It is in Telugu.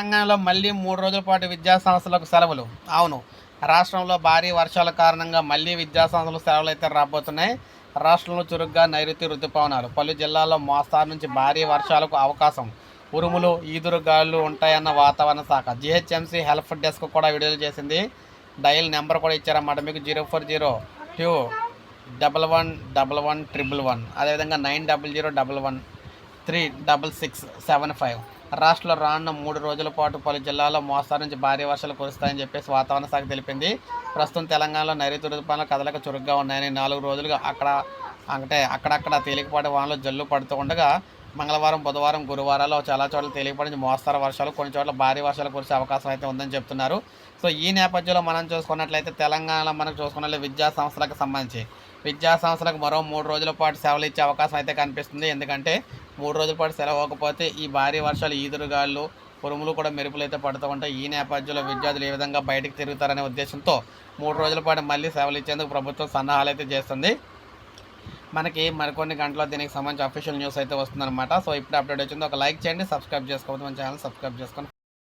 తెలంగాణలో మళ్ళీ మూడు రోజుల పాటు విద్యా సంస్థలకు సెలవులు. అవును రాష్ట్రంలో భారీ వర్షాల కారణంగా మళ్ళీ విద్యా సంస్థలు సెలవులు అయితే రాబోతున్నాయి. రాష్ట్రంలో చురుగ్గా నైరుతి రుతుపవనాలు. పలు జిల్లాల్లో మోస్తారు నుంచి భారీ వర్షాలకు అవకాశం. ఉరుములు ఈదురు గాలులు ఉంటాయన్న వాతావరణ శాఖ. జిహెచ్ఎంసీ హెల్ప్ డెస్క్ కూడా విడుదల చేసింది. డయల్ నెంబర్ కూడా ఇచ్చారన్నమాట. మీకు zero four zero two double one double one triple one. అదేవిధంగా nine double zero double one three double six seven five. రాష్ట్రంలో రానున్న మూడు రోజుల పాటు పలు జిల్లాల్లో మోస్తారు నుంచి భారీ వర్షాలు కురుస్తాయని చెప్పేసి వాతావరణ శాఖ తెలిపింది. ప్రస్తుతం తెలంగాణలో నైరుతి ఋతుపవనాలు కదలక చురుగ్గా ఉన్నాయని నాలుగు రోజులుగా అక్కడ అంటే అక్కడక్కడ తేలికపాటి వానలు జల్లు పడుతూ ఉండగా మంగళవారం బుధవారం గురువారాల్లో చాలా చోట్ల తేలికపాటి నుంచి మోస్తరు వర్షాలు. కొన్ని చోట్ల భారీ వర్షాలు కురిసే అవకాశం అయితే ఉందని చెప్తున్నారు. సో ఈ నేపథ్యంలో మనం చూసుకున్నట్లయితే తెలంగాణలో మనం చూసుకున్నట్లయితే విద్యా సంస్థలకు సంబంధించి విద్యా సంస్థలకు మరో మూడు రోజుల పాటు సేవలు ఇచ్చే అవకాశం అయితే కనిపిస్తుంది. ఎందుకంటే మూడు రోజుల పాటు సెలవు అవ్వకపోతే ఈ భారీ వర్షాలు ఈదురుగాళ్ళు ఉరుములు కూడా మెరుపులు అయితే పడుతూ ఉంటాయి. ఈ నేపథ్యంలో విద్యార్థులు ఏ విధంగా బయటకు తిరుగుతారనే ఉద్దేశంతో మూడు రోజుల పాటు మళ్ళీ సెలవులు ఇచ్చేందుకు ప్రభుత్వం సన్నాహాలు అయితే చేస్తుంది. మనకి మరికొన్ని గంటల్లో దీనికి సంబంధించి అఫీషియల్ న్యూస్ అయితే వస్తుందన్నమాట. సో ఇప్పుడు అప్డేట్ వచ్చింది. ఒక లైక్ చేయండి సబ్స్క్రైబ్ చేసుకోవద్దు. మన ఛానల్ సబ్స్క్రైబ్ చేసుకొని